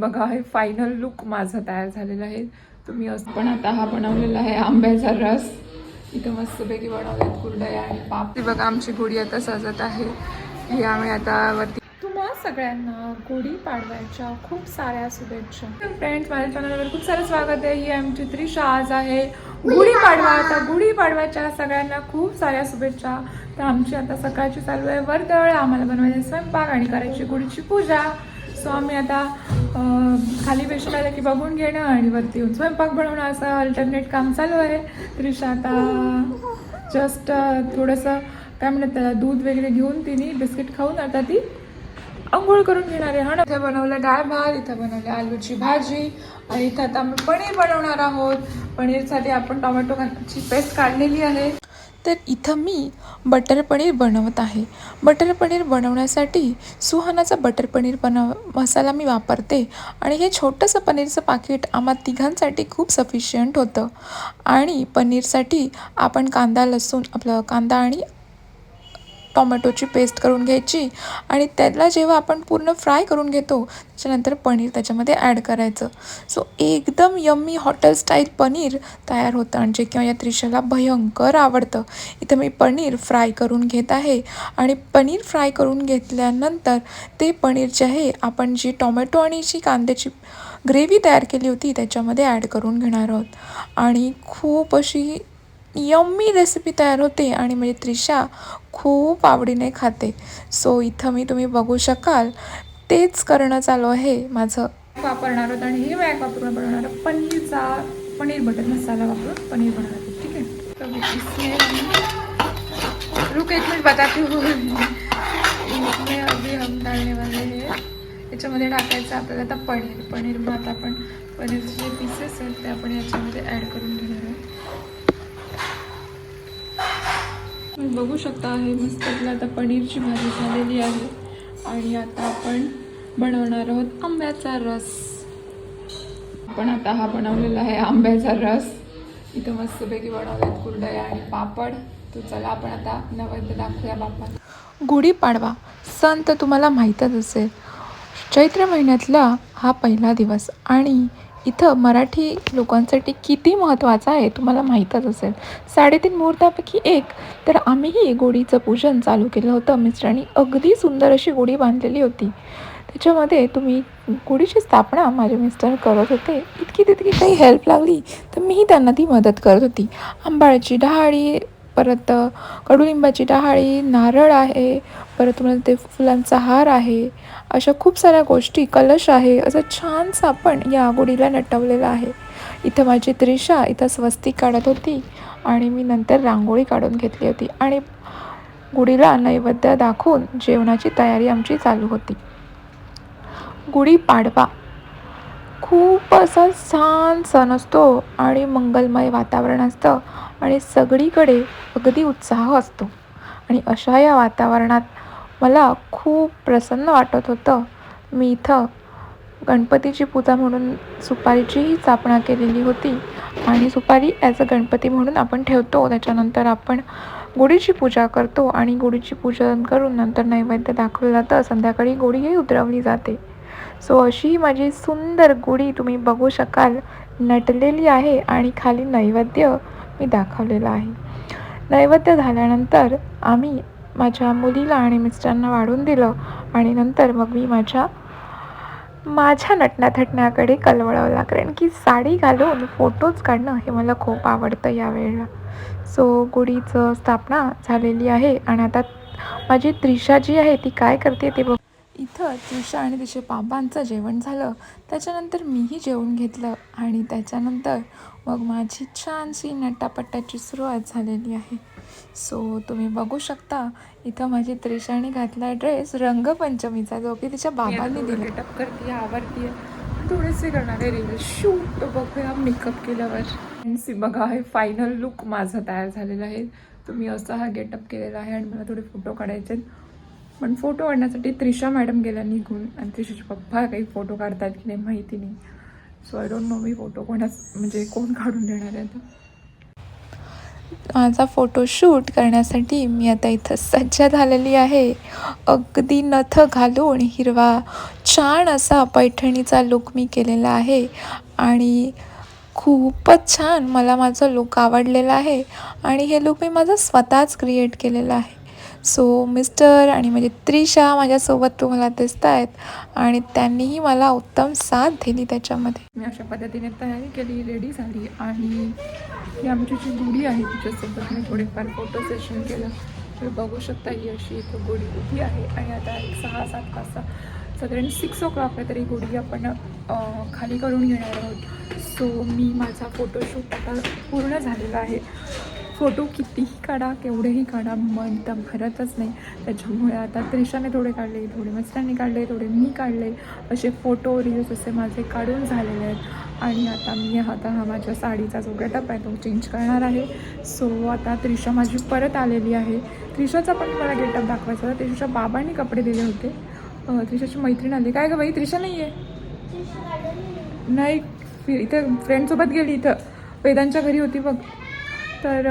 बघा हे final look माझा तयार झालेला आहे. तुम्ही असं पण आता हा बनवलेला आहे आंब्याचा रस. इथं मस्तपैकी बनवलेत कुरडया आणि पाप ती बघा आमची गुढी आता सजत आहे. हे आम्ही आता वरती तुम्हा सगळ्यांना गुढी पाडवायच्या खूप साऱ्या शुभेच्छा. फ्रेंड्स माझ्या चॅनलवर खूप सारं स्वागत आहे. ही आमची त्रिशा आज आहे. गुढी पाडवा आता गुढी पाडवायच्या सगळ्यांना खूप साऱ्या शुभेच्छा. तर आमची आता सकाळची चालू आहे. वर्दळ आम्हाला बनवायचा स्वयंपाक आणि करायची गुढीची पूजा. सो आम्ही आता खाली पेशंट आलं की बघून घेणं आणि वरती येऊन स्वयंपाक बनवणं असं अल्टरनेट काम चालू आहे. त्रिशा आता जस्ट थोडंसं काय म्हणतात त्याला दूध वगैरे घेऊन तिने बिस्किट खाऊन आता ती आंघोळ करून घेणार आहे. हा ना इथं बनवलं डाळ भात इथं बनवलं आलूची भाजी आणि इथं आता आम्ही पनीर बनवणार आहोत. पनीरसाठी आपण टोमॅटोची पेस्ट काढलेली आहे. तर इथं मी बटर पनीर बनवत आहे. बटर पनीर बनवण्यासाठी सुहानाचा बटर पनीर बनव मसाला मी वापरते आणि हे छोटंसं पनीरचं पाकिट आम्हा तिघांसाठी खूप सफिशियंट होतं. आणि पनीरसाठी आपण कांदा लसूण आपलं कांदा आणि टोमॅटोची पेस्ट करून घ्यायची आणि त्याला जेव्हा आपण पूर्ण फ्राय करून घेतो त्याच्यानंतर पनीर त्याच्यामध्ये ॲड करायचं. सो एकदम यम्मी हॉटेल स्टाईल पनीर तयार होतं आणि जे किंवा या त्रिशाला भयंकर आवडतं. इथं मी पनीर फ्राय करून घेत आहे आणि पनीर फ्राय करून घेतल्यानंतर ते पनीर जे आहे आपण जी टोमॅटो आणि जी कांद्याची ग्रेव्ही तयार केली होती त्याच्यामध्ये ॲड करून घेणार आहोत. आणि खूप अशी यम्मी रेसिपी तयार होते आणि म्हणजे त्रिशा खूप आवडीने खाते. सो इथं मी तुम्ही बघू शकाल तेच करणं चालू आहे माझं. वापरणार आहोत आणि हे बॅग वापरून बनवणार पनीरचा पनीर बटर मसाला वापरून पनीर बनवणार ठीक आहे? तर रुक एक मिनिट बताती हूँ इसमें अभी हम डालने वाले हैं याच्यामध्ये टाकायचं आपल्याला आता पनीर. पनीर मग आता आपण पनीरचे जे पीसेस आहेत ते आपण याच्यामध्ये ॲड करू घेणार आहोत तुम्ही बघू शकता आहे मस्त आता पनीरची भाजी झालेली आहे. आणि आता आपण बनवणार आहोत आंब्याचा रस. आपण आता हा बनवलेला आहे आंब्याचा रस. इथं मस्तपैकी बनवलेत कुरडया आणि पापड. तर चला आपण आता नैवेद्य दाखवूया बापा गुढीपाडवा सण तर तुम्हाला माहीतच असेल. चैत्र महिन्यातला हा पहिला दिवस आणि इथं मराठी लोकांसाठी किती महत्त्वाचा आहे तुम्हाला माहीतच असेल. साडेतीन मुहूर्तापैकी एक तर आम्हीही गुढीचं पूजन चालू केलं होतं मिस्टरांनी. अगदी सुंदर अशी गुढी बांधलेली होती. त्याच्यामध्ये तुम्ही गुढीची स्थापना माझे मिस्टर करत होते. इतकी तितकी काही हेल्प लागली तर मीही त्यांना ती मदत करत होती. आंबाळाची डहाळी परत कडुलिंबाची डहाळी नारळ आहे परत तुम्हाला ते फुलांचा हार आहे. अशा खूप साऱ्या गोष्टी कलश आहे. असं छानसं आपण या गुढीला नटवलेलं आहे. इथं माझी त्रिशा इथं स्वस्तिक काढत होती आणि मी नंतर रांगोळी काढून घेतली होती. आणि गुढीला नैवेद्य दाखवून जेवणाची तयारी आमची चालू होती. गुढी पाडवा. खूप असा छान सण असतो आणि मंगलमय वातावरण असतं आणि सगळीकडे अगदी उत्साह असतो. आणि अशा या वातावरणात मला खूप प्रसन्न वाटत होतं. मी इथं गणपतीची पूजा म्हणून सुपारीचीही स्थापना केलेली होती आणि सुपारी ॲज अ गणपती म्हणून आपण ठेवतो. त्याच्यानंतर आपण गुढीची पूजा करतो आणि गुढीची पूजन करून नंतर नैवेद्य दाखवलं जातं. संध्याकाळी गुढीही उतरवली जाते. सो अशी माझी सुंदर गुढी तुम्ही बघू शकाल. नटलेली आहे आणि खाली नैवेद्य मी दाखवलेलं आहे. नैवेद्य झाल्यानंतर आम्ही माझ्या मुलीला आणि मिस्टरांना वाढून दिलं आणि नंतर मग मी माझ्या माझ्या नटण्या थटण्याकडे कारण की साडी घालून फोटोज काढणं हे मला खूप आवडतं यावेळेला. सो गुढीचं स्थापना झालेली आहे आणि आता माझी त्रिशा जी आहे ती काय करते ते बघ. इथं त्रिशा आणि तिच्या बाबांचं जेवण झालं. त्याच्यानंतर मीही जेवण घेतलं आणि त्याच्यानंतर मग माझी छानशी नटापट्टाची सुरुवात झालेली आहे. सो तुम्ही बघू शकता इथं माझी त्रिशाने घातला ड्रेस रंगपंचमीचा जो की तिच्या बाबांनी दिला. गेटअप करते आवडते थोडेसे करणार आहे रील शूट बघूया मेकअप केल्यावर. बघा हे फायनल लुक माझा तयार झालेला आहे. तुम्ही असा हा गेटअप केलेला आहे आणि मला थोडे फोटो काढायचे आहेत. पण फोटो काढण्यासाठी त्रिशा मॅडम गेल्या निघून. आणि त्रिशाचे पप्पा काही फोटो काढतात की नाही माहिती नाही. सो आय डोंट नो मी फोटो कोणाच म्हणजे कोण काढून देणार आहे आता. माझा फोटोशूट करण्यासाठी मी आता इथं सज्ज झालेली आहे. अगदी नथ घालून हिरवा छान असा पैठणीचा लुक मी केलेला आहे. आणि खूपच छान मला माझा लुक आवडलेला आहे. आणि हे लुक मी माझं स्वतःच क्रिएट केलेलं आहे. सो मिस्टर आणि म्हणजे त्रिशा माझ्यासोबत तुम्हाला दिसत आहेत आणि त्यांनीही मला उत्तम साथ दिली त्याच्यामध्ये. मी अशा पद्धतीने तयारी केली रेडी झाली आणि ही आमची जी गुढी आहे तिच्यासोबत मी थोडेफार फोटो सेशन केलं. तर बघू शकता ही अशी एक गुढी उभी आहे आणि आता एक सहा सात वाजता साधारण सिक्स ओ क्लॉक आहे तरी गुढी आपण खाली करून घेणार आहोत. सो मी माझा फोटोशूट आता पूर्ण झालेला आहे. फोटो कितीही काढा केवढेही काढा मन तर भरतच नाही. त्याच्यामुळे आता त्रिशाने थोडे काढले थोडे मिस्टरांनी काढले थोडे मी काढले. असे फोटो रील्स असे माझे काढून झालेले आहेत. आणि आता मी आता हा माझ्या साडीचा जो गेटअप आहे तो चेंज करणार आहे. सो आता त्रिशा माझी परत आलेली आहे. त्रिशाचा पण मला गेटअप दाखवायचा होता. त्रिशाच्या बाबांनी कपडे दिले होते. त्रिशाची मैत्रीण आली. काय गं बाई त्रिशा नाही आहे नाही इथं फ्रेंडसोबत गेली इथं. वेदांच्या घरी होती बघ. तर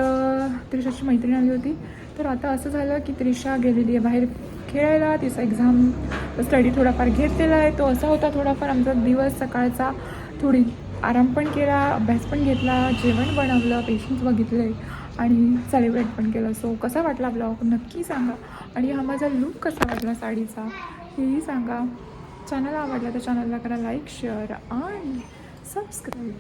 त्रिशाची मैत्रीण आली होती. तर आता असं झालं की त्रिशा गेलेली आहे बाहेर खेळायला. तिचा एक्झाम स्टडी थोडाफार घेतलेला आहे. तो असा होता थोडाफार आमचा दिवस सकाळचा थोडी आराम पण केला अभ्यास पण घेतला जेवण बनवलं पेशंट बघितले आणि सेलिब्रेट पण केलं. सो कसा वाटला ब्लॉग नक्की सांगा. आणि हा माझा लुक कसा वाटला साडीचा? हेही सांगा. चॅनल आवडला तर चॅनलला करा लाईक शेअर आणि सबस्क्राईब